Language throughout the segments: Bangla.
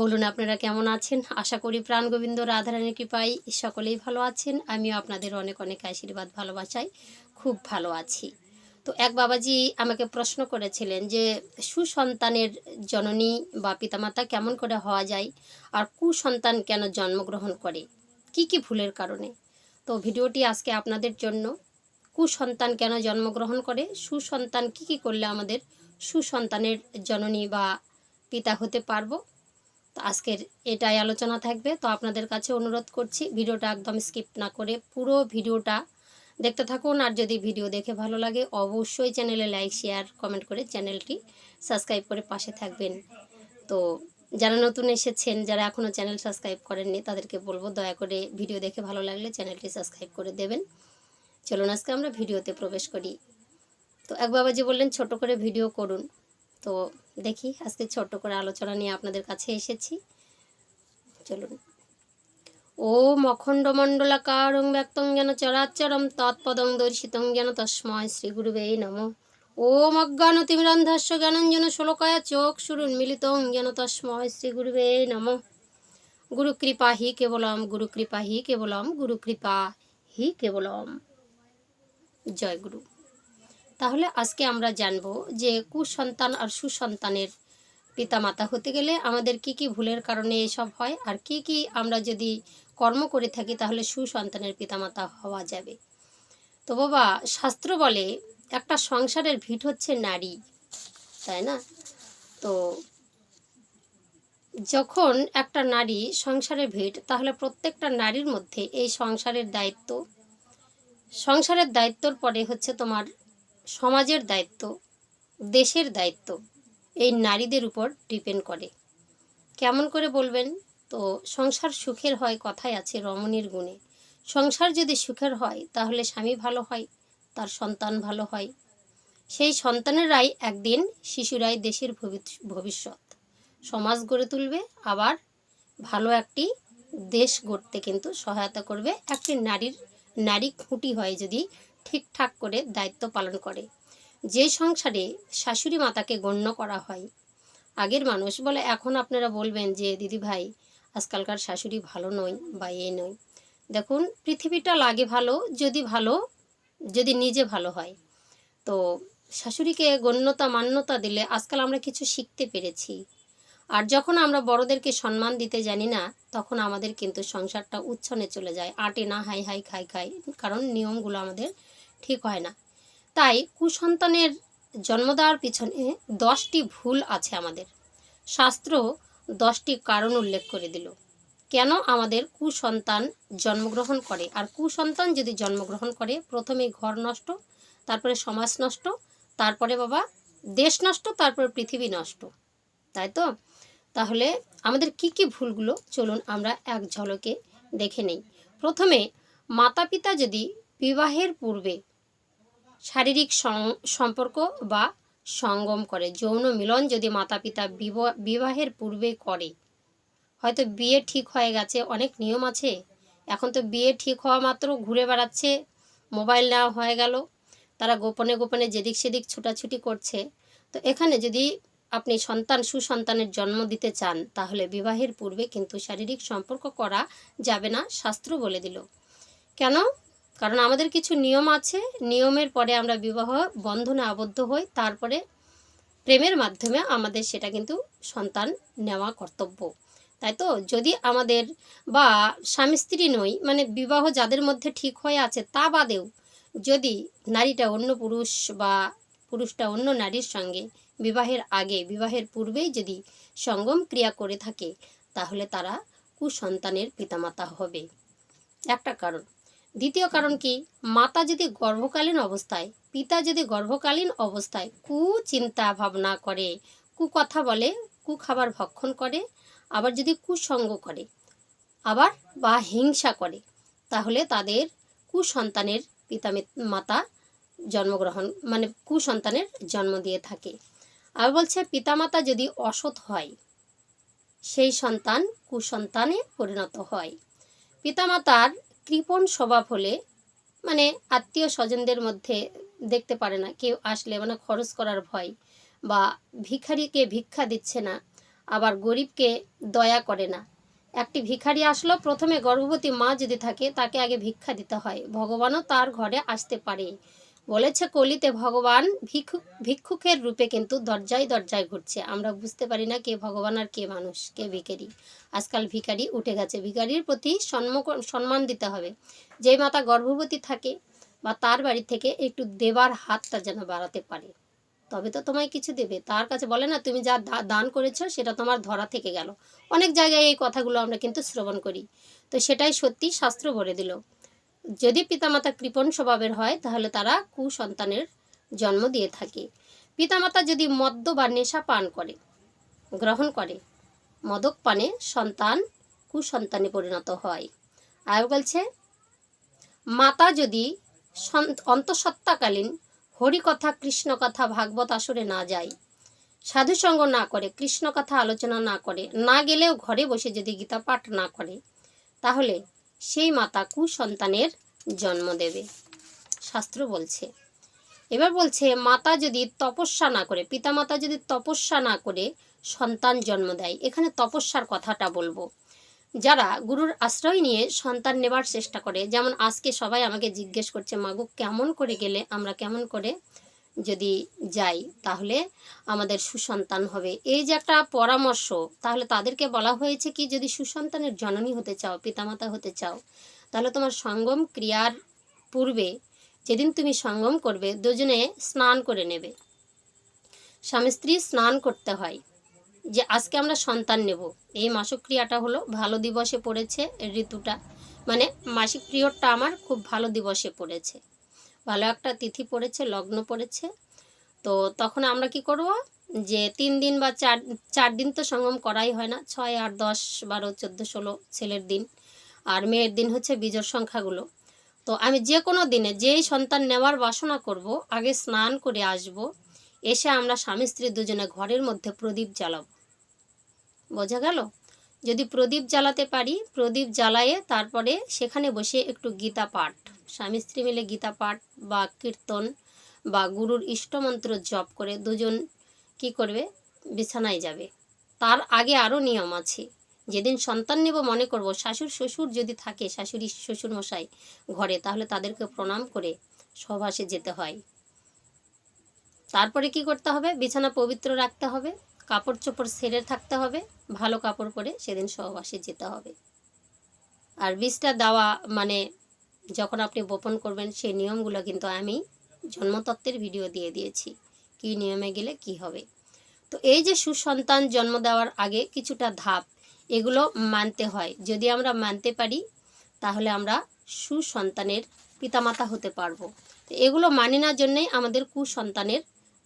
বলুন আপনারা কেমন আছেন? আশা করি প্রাণ গোবিন্দ রাধারানীর কৃপায় সকলেই ভালো আছেন। আমিও আপনাদের অনেক অনেক আশীর্বাদ ভালোবাসাই খুব ভালো আছি। তো এক বাবাজি আমাকে প্রশ্ন করেছিলেন যে, সুসন্তানের জননী বা পিতামাতা কেমন করে হওয়া যায় আর কুসন্তান কেন জন্মগ্রহণ করে? কি কি ভুলের কারণে? তো ভিডিওটি আজকে আপনাদের জন্য। কুসন্তান কেন জন্মগ্রহণ করে? সুসন্তান কি কি করলে আমাদের সুসন্তানের জননী বা পিতা হতে পারব? তো আজকের এটাই আলোচনা থাকবে। তো আপনাদের কাছে অনুরোধ করছি, ভিডিওটা একদম স্কিপ না করে পুরো ভিডিওটা দেখতে থাকুন। আর যদি ভিডিও দেখে ভালো লাগে, অবশ্যই চ্যানেলে লাইক, শেয়ার, কমেন্ট করে চ্যানেলটি সাবস্ক্রাইব করে পাশে থাকবেন। তো যারা নতুন এসেছেন, যারা এখনও চ্যানেল সাবস্ক্রাইব করেননি, তাদেরকে বলব দয়া করে ভিডিও দেখে ভালো লাগলে চ্যানেলটি সাবস্ক্রাইব করে দেবেন। চলুন, আজকে আমরা ভিডিওতে প্রবেশ করি। তো এক বাবাজি বললেন, ছোট করে ভিডিও করুন। তো দেখি, আজকে ছোট্ট করে আলোচনা নিয়ে আপনাদের কাছে এসেছি। চলুন। ও মখণ্ডমণ্ডলাকারং ব্যক্তং যেন চরাচরম তৎপদং দর্শিতং যেন তস্ময় শ্রী গুরুবে নম। ওম অজ্ঞানতিমিরন্ধস্য জ্ঞানঞ্জন শ্লোকায় চোখ শুরুন মিলিতং যেন তস্ময় শ্রী গুরুবে নম। গুরু কৃপা হি কেবলম গুরু কৃপা হি কেবলম গুরু কৃপা হি কেবলম। জয় গুরু। তাহলে আজকে আমরা জানব যে কুসন্তান আর সুসন্তানের পিতামাতা হতে গেলে আমাদের কি কি ভুলের কারণে এসব হয় আর কি কি আমরা যদি কর্ম করে থাকি তাহলে সুসন্তানের পিতামাতা হওয়া যাবে। তো বাবা, শাস্ত্র বলে একটা সংসারের ভিট হচ্ছে নারী, তাই না? তো যখন একটা নারী সংসারের ভিট, তাহলে প্রত্যেকটা নারীর মধ্যে এই সংসারের দায়িত্ব। সংসারের দায়িত্বর পরে হচ্ছে তোমার সমাজের দায়িত্ব, দেশের দায়িত্ব, এই নারীদের উপর ডিপেন্ড করে। কেমন করে বলবেন? তো সংসার সুখের হয় কথাই আছে রমণীর গুণে। সংসার যদি সুখের হয়, তাহলে স্বামী ভালো হয়, তার সন্তান ভালো হয়। সেই সন্তানেরাই একদিন শিশুরাই দেশের ভবিষ্যৎ। সমাজ গড়ে তুলবে, আবার ভালো একটি দেশ গড়তে কিন্তু সহায়তা করবে। একটি নারীর, নারী খুঁটি হয় যদি ঠিকঠাক করে দায়িত্ব পালন করে। যে সংসারে শাশুড়ি মাতাকে গণ্য করা হয়, আগের মানুষ বলে, এখন আপনারা বলবেন যে, দিদি ভাই, আজকালকার শাশুড়ি ভালো নয় বা এ নয়। দেখুন, পৃথিবীটা লাগে ভালো, যদি ভালো, যদি নিজে ভালো হয়। তো শাশুড়িকে গণ্যতা, মান্যতা দিলে আজকাল আমরা কিছু শিখতে পেরেছি। আর যখন আমরা বড়দেরকে সম্মান দিতে জানি না, তখন আমাদের কিন্তু সংসারটা উচ্ছনে চলে যায়, আটে না হাই হাই খাই খাই কারণ নিয়মগুলো আমাদের ঠিক হয় না। তাই কুসন্তানের জন্ম দেওয়ার পিছনে দশটি ভুল আছে আমাদের। শাস্ত্র দশটি কারণ উল্লেখ করে দিল। কেন আমাদের কুসন্তান জন্মগ্রহণ করে? আর কুসন্তান যদি জন্মগ্রহণ করে, প্রথমে ঘর নষ্ট, তারপরে সমাজ নষ্ট, তারপরে বাবা দেশ নষ্ট, তারপরে পৃথিবী নষ্ট। তাই তো? তাহলে আমাদের কি কি ভুলগুলো? চলুন আমরা এক ঝলকে দেখে নেই। প্রথমে মাতা পিতা যদি বিবাহের পূর্বে শারীরিক সম্পর্ক বা সঙ্গম করে। যৌন মিলন যদি মাতা পিতা বিব- বিবাহের পূর্বে করে, হয়তো বিয়ে ঠিক হয়ে গেছে, অনেক নিয়ম আছে। এখন তো বিয়ে ঠিক হওয়া মাত্র ঘুরে বেড়াচ্ছে, মোবাইল নেওয়া হয়ে গেল, তারা গোপনে গোপনে যেদিক সেদিক ছুটাছুটি করছে। তো এখানে যদি আপনি সন্তান, সুসন্তানের জন্ম দিতে চান, তাহলে বিবাহের পূর্বে কিন্তু শারীরিক সম্পর্ক করা যাবে না, শাস্ত্র বলে দিল। কেন? কারণ আমাদের কিছু নিয়ম আছে। নিয়মের পরে আমরা বিবাহ বন্ধনে আবদ্ধ হই, তারপরে প্রেমের মাধ্যমে আমাদের সেটা কিন্তু সন্তান নেওয়া কর্তব্য। তাই তো? যদি আমাদের বা স্বামী স্ত্রী নই মানে বিবাহ যাদের মধ্যে ঠিক হয়ে আছে, তা বাদেও যদি নারীটা অন্য পুরুষ বা পুরুষটা অন্য নারীর সঙ্গে বিবাহের আগে, বিবাহের পূর্বেই যদি সঙ্গম ক্রিয়া করে থাকে, তাহলে তারা কুসন্তানের পিতামাতা হবে। একটা কারণ। দ্বিতীয় কারণ কি? মাতা যদি গর্ভকালীন অবস্থায়, পিতা যদি গর্ভকালীন অবস্থায় কু চিন্তা ভাবনা করে কু কথা বলে কু খাবার ভক্ষণ করে, আবার যদি কুসঙ্গ করে, আবার বা হিংসা করে, তাহলে তাদের কুসন্তানের পিতা মাতা জন্মগ্রহণ মানে কুসন্তানের জন্ম দিয়ে থাকে। আর বলছে, পিতামাতা যদি অসৎ হয়, সেই সন্তান কুসন্তানে পরিণত হয়। পিতামাতার কৃপণ স্বভাব হলে মানে আত্মীয় স্বজনদের মধ্যে দেখতে পারে না। কেউ আসলে মানে খরচ করার ভয় বা ভিখারিকে ভিক্ষা দিচ্ছে না, আবার গরিবকে দয়া করে না। একটি ভিখারি আসলো, প্রথমে গর্ভবতী মা যদি থাকে তাকে আগে ভিক্ষা দিতে হয়। ভগবানও তার ঘরে আসতে পারে। বলেছে, কলিতে ভগবান ভিক্ষু, ভিক্ষুকের রূপে কিন্তু দরজায় দরজায় ঘুরছে। আমরা বুঝতে পারি না কে ভগবান আর কে মানুষ, কে ভিখারি। আজকাল ভিখারি উঠে গেছে। ভিখারির প্রতি সম্মান দিতে হবে। যে মাতা গর্ভবতী থাকে বা তার বাড়ি থেকে একটু দেবার হাতটা যেন বাড়াতে পারে। তবে তো তোমায় কিছু দেবে। তার কাছে বলে না, তুমি যা দান করেছ, সেটা তোমার ধরা থেকে গেল। অনেক জায়গায় এই কথাগুলো আমরা কিন্তু শ্রবণ করি। তো সেটাই সত্যি শাস্ত্র বলে দিল। যদি পিতামাতা কৃপণ স্বভাবের হয়, তাহলে তারা কুসন্তানের জন্ম দিয়ে থাকে। পিতামাতা যদি মদ্য বা নেশা পান করে, গ্রহণ করে, মদক পানে সন্তান কুসন্তানে পরিণত হয়। আর বলছে, মাতা যদি অন্তঃসত্ত্বাকালীন হরিকথা কৃষ্ণ কথা ভাগবত আসরে না যায়, সাধুসঙ্গ না করে কৃষ্ণ কথা আলোচনা না করে, না গেলেও ঘরে বসে যদি গীতা পাঠ না করে, তাহলে সেই মাতা কুসন্তানের জন্ম দেবে। শাস্ত্র বলছে, এবার বলছে, মাতা যদি তপস্যা না করে, পিতামাতা যদি তপস্যা না করে সন্তান জন্ম দেয়, এখানে তপস্যার কথাটা বলব। যারা গুরুর আশ্রয় নিয়ে সন্তান নেবার চেষ্টা করে, যেমন আজকে সবাই আমাকে জিজ্ঞেস করছে, মাগো, কেমন করে গেলে, আমরা কেমন করে যদি যাই, তাহলে আমাদের সুসন্তান হবে। এই যে একটা পরামর্শ, তাহলে তাদেরকে বলা হয়েছে কি, যদি সুসন্তানের জননী হতে চাও, পিতামাতা হতে চাও, তাহলে তোমার সঙ্গম ক্রিয়ার পূর্বে যেদিন তুমি সঙ্গম করবে, দুজনে স্নান করে নেবে। স্বামী স্ত্রী স্নান করতে হয়, যে আজকে আমরা সন্তান নেব। এই মাসিক ক্রিয়াটা হলো ভালো দিবসে পড়েছে ঋতুটা মানে মাসিক পিরিয়ডটা আমার খুব ভালো দিবসে পড়েছে। ভালো একটা তিথি পড়েছে, লগ্ন পড়েছে। তো তখন আমরা কি করব? যে তিন দিন বা চার চার দিন তো সঙ্গম করাই হয় না। ছয়, আট, দশ, বারো, চোদ্দ, ষোলো ছেলের দিন। আর মেয়ের দিন হচ্ছে বীজর সংখ্যাগুলো। তো আমি যে কোনো দিনে যেই সন্তান নেওয়ার বাসনা করব, আগে স্নান করে আসব, এসে আমরা স্বামী স্ত্রী দুজনে ঘরের মধ্যে প্রদীপ জ্বালাব। বোঝা গেল? যদি প্রদীপ জ্বালাতে পারি, প্রদীপ জ্বালায়ে তারপরে সেখানে বসে একটু গীতা পাঠ। স্বামী স্ত্রী মিলে গীতা পাঠ বা কীর্তন বা গুরুর ইষ্টমন্ত্র জপ করে দুজন কি করবে? বিছানায় যাবে। তার আগে আরও নিয়ম আছে। যেদিন সন্তান নেব মনে করব, শাশুড়, শ্বশুর যদি থাকে, শাশুড়ি শ্বশুর মশাই ঘরে, তাহলে তাদেরকে প্রণাম করে সহবাসে যেতে হয়। তারপরে কি করতে হবে? বিছানা পবিত্র রাখতে হবে কাপড় চোপড় সেরে থাকতে হবে, ভালো কাপড় পরে সেদিন সহবাসে যেতে হবে। আর বিষটা দেওয়া মানে যখন আপনি বপন করবেন সেই নিয়মগুলো কিন্তু আমি জন্মতত্ত্বের ভিডিও দিয়ে দিয়েছি। কি নিয়মে গেলে কি হবে? তো এই যে সুসন্তান জন্ম দেওয়ার আগে কিছুটা ধাপ, এগুলো মানতে হয়। যদি আমরা মানতে পারি, তাহলে আমরা সুসন্তানের পিতামাতা হতে পারব। তো এগুলো মানি না জন্যেই আমাদের কুসন্তানের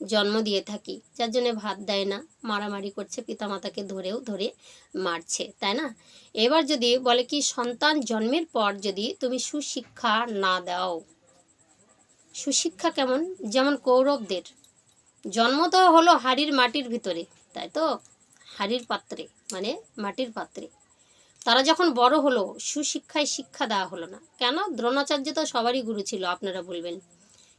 জন্ম দিয়ে থাকি। যার জন্য ভাত দেয় না, মারামারি করছে, পিতামাতাকে ধরেও ধরে মারছে, তাই না? এবার যদি বলে কি সন্তান জন্মের পর যদি তুমি সুশিক্ষা না দাও, সুশিক্ষা কেমন? যেমন কৌরবদের। জন্ম তো হলো হাড়ির মাটির ভিতরে, তাই তো? হাড়ির পাত্রে মানে মাটির পাত্রে। তারা যখন বড় হলো, সুশিক্ষায় শিক্ষা দেওয়া হলো না। কেন? দ্রোণাচার্য তো সবারই গুরু ছিল, আপনারা বলবেন।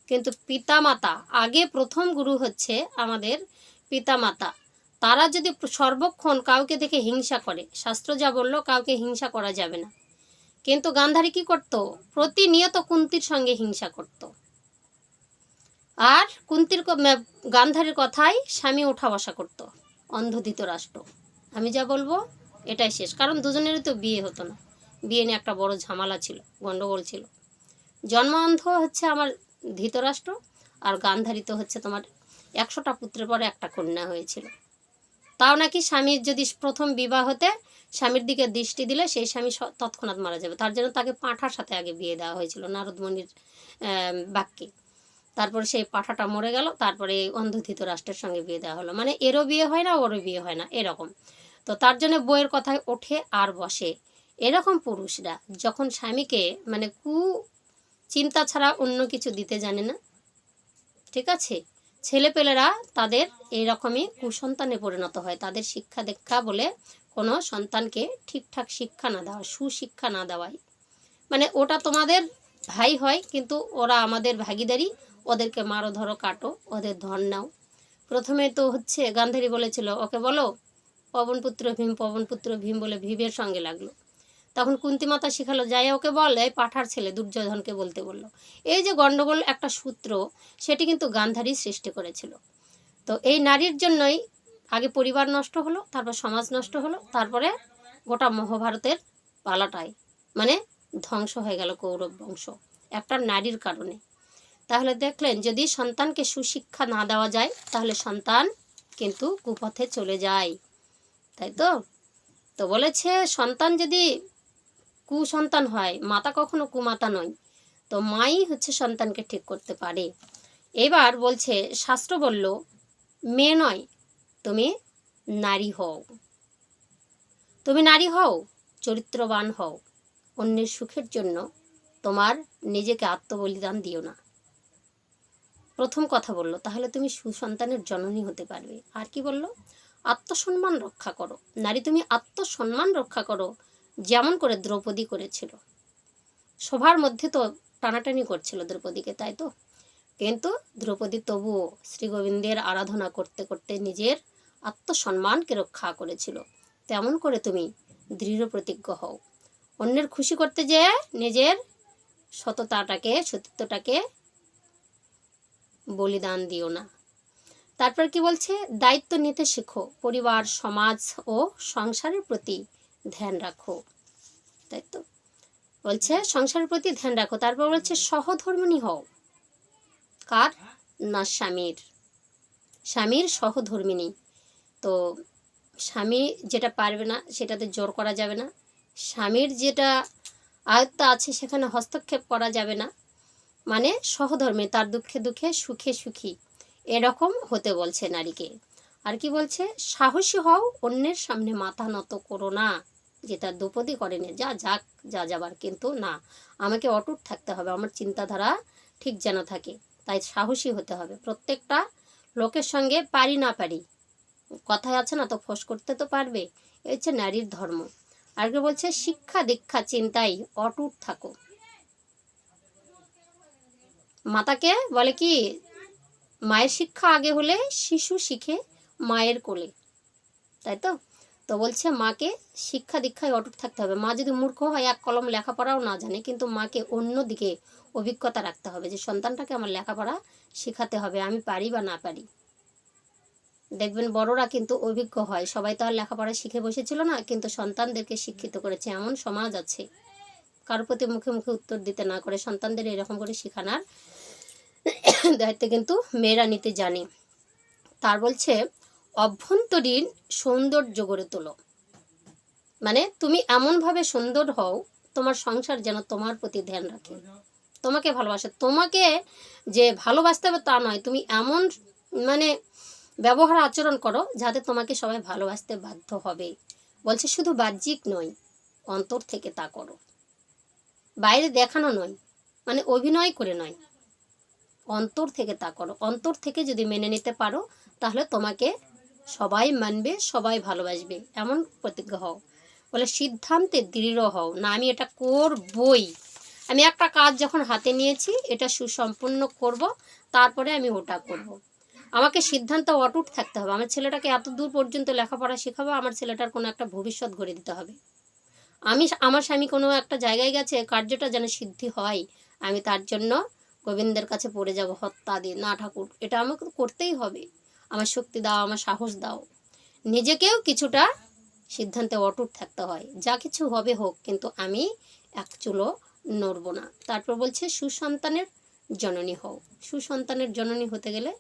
কিন্তু পিতামাতা, আগে প্রথম গুরু হচ্ছে আমাদের পিতামাতা। তারা যদি সর্বক্ষণ কাউকে দেখে হিংসা করে, শাস্ত্র যা বলল, কাউকে হিংসা করা যাবে না। কিন্তু গান্ধারী কি করত? প্রতিনিয়ত কুন্তির সঙ্গে হিংসা করত। আর কুন্তির গান্ধারীর কথাই স্বামী ওঠা বসা করত, অন্ধধিত রাষ্ট্র। আমি যা বলব, এটাই শেষ। কারণ দুজনেরই তো বিয়ে হতো না। বিয়ে নিয়ে একটা বড় ঝামেলা ছিল, গন্ডগোল ছিল। জন্মান্ধ হচ্ছে আমার ধৃতরাষ্ট্র আর গান্ধারী তো হচ্ছে তোমার একশোটা পুত্রের পরে একটা কন্যা হয়েছিল। তাও নাকি স্বামীর যদি প্রথম বিবাহতে স্বামীর দিকে দৃষ্টি দিলে সেই স্বামী তৎক্ষণাৎ মারা যাবে। তার জন্য তাকে পাঁঠার সাথে আগে বিয়ে দেওয়া হয়েছিল, নারদমণির বাক্যে। তারপরে সেই পাঠাটা মরে গেল, তারপরে অন্ধধিত রাষ্ট্রের সঙ্গে বিয়ে দেওয়া হলো। মানে এরও বিয়ে হয় না, ওরও বিয়ে হয় না, এরকম। তো তার জন্য বইয়ের কথায় ওঠে আর বসে। এরকম পুরুষরা যখন স্বামীকে মানে কু চিন্তা ছাড়া অন্য কিছু দিতে জানে না। ঠিক আছে? ছেলেপেলেরা তাদের এইরকমই কুসন্তানে পরিণত হয়। তাদের শিক্ষা দীক্ষা বলে কোনো সন্তানকে ঠিকঠাক শিক্ষা না দেওয়া, সুশিক্ষা না দেওয়াই। মানে ওটা তোমাদের ভাই হয়, কিন্তু ওরা আমাদের ভাগিদারি, ওদেরকে মারো, ধরো, কাটো, ওদের ধন নাও। প্রথমে তো হচ্ছে গান্ধারী বলেছিল, ওকে বলো, পবনপুত্র ভীম পবনপুত্র ভীম বলে ভীমের সঙ্গে লাগল। তখন কুন্তি মাতা শিখালো, যাই ওকে বল। এই পাঠার ছেলে দুর্যোধনকে বলতে বলল। এই যে গণ্ডগোল একটা সূত্র, সেটি কিন্তু গান্ধারী সৃষ্টি করেছিল। তো এই নারীর জন্যই আগে পরিবার নষ্ট হলো, তারপর সমাজ নষ্ট হলো, তারপরে গোটা মহাভারতের পালাটাই মানে ধ্বংস হয়ে গেল কৌরব বংশ, একটা নারীর কারণে। তাহলে দেখলেন, যদি সন্তানকে সুশিক্ষা না দেওয়া যায়, তাহলে সন্তান কিন্তু কুপথে চলে যায়, তাই তো? তো বলেছে, সন্তান যদি কুসন্তান হয়। মাতা কখনো কুমাতা নয়। তো মাই হচ্ছে সন্তানকে ঠিক করতে পারে। এবার বলছে, শাস্ত্র বলল, মেয়ে নয়, তুমি নারী হও। তুমি নারী হও, চরিত্রবান হও। অন্যের সুখের জন্য তোমার নিজেকে আত্মবলিদান দিও না। প্রথম কথা বলল, তাহলে তুমি সুসন্তানের জননী হতে পারবে। আর কি বলল, আত্মসম্মান রক্ষা করো। নারী, তুমি আত্মসম্মান রক্ষা করো। যেমন করে দ্রৌপদী করেছিল। সবার মধ্যে তো টানাটানি করছিল দ্রৌপদীকে, তাই তো? কিন্তু দ্রৌপদী তবুও শ্রী গোবিন্দের আরাধনা করতে করতে নিজের আত্মসম্মানকে রক্ষা করেছিল। তেমন করে তুমি দৃঢ় প্রতিজ্ঞ হও। অন্যের খুশি করতে যেয়ে নিজের সততাটাকে, সতীত্বটাকে বলিদান দিও না। তারপর কি বলছে? দায়িত্ব নিতে শেখো। পরিবার, সমাজ ও সংসারের প্রতি ধ্যান রাখো। তাই তো? বলছে, সংসারের প্রতি ধ্যান রাখো। তারপর বলছে, সহধর্মিণী হও। কার? না, স্বামীর। স্বামীর সহধর্মিণী। তো স্বামী যেটা পারবে না, সেটাতে জোর করা যাবে না। স্বামীর যেটা আয়ত্ত আছে, সেখানে হস্তক্ষেপ করা যাবে না। মানে সহধর্মে, তার দুঃখে দুঃখে, সুখে সুখী। এরকম হতে বলছে নারীকে। আর কি বলছে? সাহসী হও, অন্যের সামনে মাথা নত করো না। যেটা দ্রৌপদী করেনি, যা যাক, যা যাবার, কিন্তু না, আমাকে অটুট থাকতে হবে, আমার চিন্তাধারা ঠিক যেন থাকে, তাই সাহসী হতে হবে। প্রত্যেকটা লোকের সঙ্গে পারি না পারি, কথায় আছে না তো ফোস করতে তো পারবে এই হচ্ছে নারীর ধর্ম। আর কি বলছে, শিক্ষা দীক্ষা চিন্তাই অটুট থাকো। মাতাকে বলে কি, মায়ের শিক্ষা আগে হলে শিশু শিখে মায়ের কোলে, তাই তো? তো বলছে, মাকে শিক্ষা দীক্ষায় অটুট থাকতে হবে। মা যদি মূর্খ হয়, এক কলম লেখাপড়াও না জানে, কিন্তু মাকে অন্য দিকে অভিজ্ঞতা রাখতে হবে যে, সন্তানটাকে আমার লেখাপড়া শেখাতে হবে, আমি পারি বা না পারি। দেখবেন বড়রা কিন্তু অভিজ্ঞ হয়। সবাই তো আর লেখাপড়া শিখে বসেছিল না, কিন্তু সন্তানদেরকে শিক্ষিত করেছে। এমন সমাজ আছে। কারোর প্রতি মুখে মুখে উত্তর দিতে না করে সন্তানদের এরকম করে শেখানোর দায়িত্ব কিন্তু মেয়েরা নিতে জানে। তার বলছে অভ্যন্তরীণ সৌন্দর্য গড়ে তোলো। মানে তুমি এমনভাবে সুন্দর হও, তোমার সংসার যেন তোমার প্রতি ধ্যান রাখে। তোমাকে ভালোবাসে। তোমাকে যে ভালোবাসতে হবে তা নয়, তুমি এমন মানে ব্যবহার আচরণ করো যাতে তোমাকে সবাই ভালোবাসতে বাধ্য হবে। বলছে, শুধু বাহ্যিক নয়, অন্তর থেকে তা করো। বাইরে দেখানো নয় মানে অভিনয় করে নয়। অন্তর থেকে তা করো। অন্তর থেকে যদি মেনে নিতে পারো, তাহলে তোমাকে সবাই মানবে, সবাই ভালোবাসবে, এমন প্রতিজ্ঞা হও। বলে, সিদ্ধান্তে দৃঢ় হও। না, আমি এটা করবই। আমি একটা কাজ যখন হাতে নিয়েছি, এটা সুসম্পূর্ণ করব, তারপরে আমি ওটা করব। আমাকে সিদ্ধান্ত অটুট থাকতে হবে। আমার ছেলেটাকে এত দূর পর্যন্ত লেখাপড়া শেখাবো, আমার ছেলেটার কোনো একটা ভবিষ্যৎ গড়ে দিতে হবে। আমি, আমার স্বামী কোনো একটা জায়গায় গেছে, কার্যটা যেন সিদ্ধি হয়, আমি তার জন্য গোবিন্দের কাছে পড়ে যাব, হত্যা দিয়ে। না, ঠাকুর, এটা আমাকে করতেই হবে। আমার শক্তি দাও, আমার সাহস দাও। নিজেকেও কিছুটা সিদ্ধান্তে অটুট থাকতে হয়। যা কিছু হবে হোক, কিন্তু আমি এক চুলো নড়ব না। তারপর বলছে, সুসন্তানের জননী হও। সুসন্তানের জননী হতে গেলে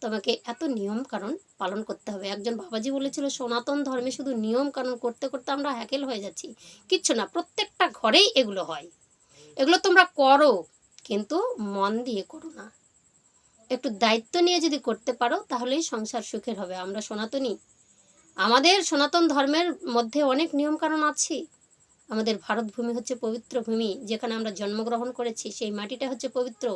তোমাকে এত নিয়ম কারণ পালন করতে হবে। একজন বাবাজি বলেছিল, সনাতন ধর্মে শুধু নিয়ম কারণ করতে করতে আমরা হ্যাকেল হয়ে যাচ্ছি। কিচ্ছু না, প্রত্যেকটা ঘরেই এগুলো হয়। এগুলো তোমরা করো, কিন্তু মন দিয়ে করো না। একটু দায়িত্ব নিয়ে যদি করতে পারো, তাহলেই সংসার সুখের হবে। আমরা সনাতনী। আমাদের সনাতন ধর্মের মধ্যে অনেক নিয়মকানুন আছে। আমাদের ভারত ভূমি হচ্ছে পবিত্র ভূমি, যেখানে আমরা জন্মগ্রহণ করেছি, সেই মাটিটা হচ্ছে পবিত্র।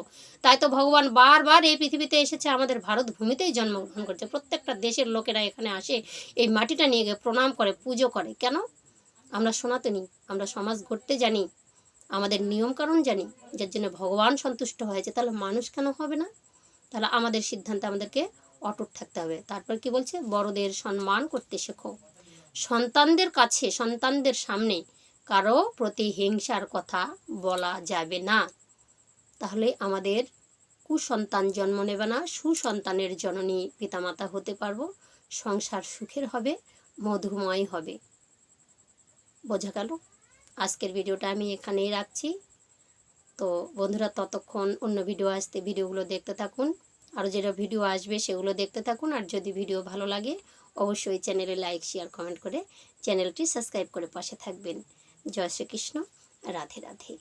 তাই তো ভগবান বারবার এই পৃথিবীতে এসেছে, আমাদের ভারত ভূমিতেই জন্মগ্রহণ করেছে। প্রত্যেকটা দেশের লোকেরা এখানে আসে, এই মাটিটা নিয়ে গিয়ে প্রণাম করে, পুজো করে। কেন? আমরা সনাতনী, আমরা সমাজ গড়তে জানি, আমাদের নিয়মকানুন জানি, যার জন্য ভগবান সন্তুষ্ট হয়েছে। তাহলে মানুষ কেন হবে না? তাহলে আমাদের সিদ্ধান্তে আমাদেরকে অটুট থাকতে হবে। তারপর কি বলছে? বড়দের সম্মান করতে শেখো। সন্তানদের কাছে, সন্তানদের সামনে কারও প্রতি হিংসার কথা বলা যাবে না। তাহলে আমাদের কুসন্তান জন্ম নেবে না, সুসন্তানের জননী পিতামাতা হতে পারব, সংসার সুখের হবে, মধুময় হবে। বোঝা গেল? আজকের ভিডিওটা আমি এখানেই রাখছি। তো বন্ধুরা ততক্ষণ অন্য ভিডিও আসতে ভিডিওগুলো দেখতে থাকুন। আর যেটা ভিডিও আসবে সেগুলো দেখতে থাকুন। আর যদি ভিডিও ভালো লাগে, অবশ্যই চ্যানেলে লাইক শেয়ার কমেন্ট করে চ্যানেলটি সাবস্ক্রাইব করে পাশে থাকবেন। জয় শ্রীকৃষ্ণ। রাধে রাধে।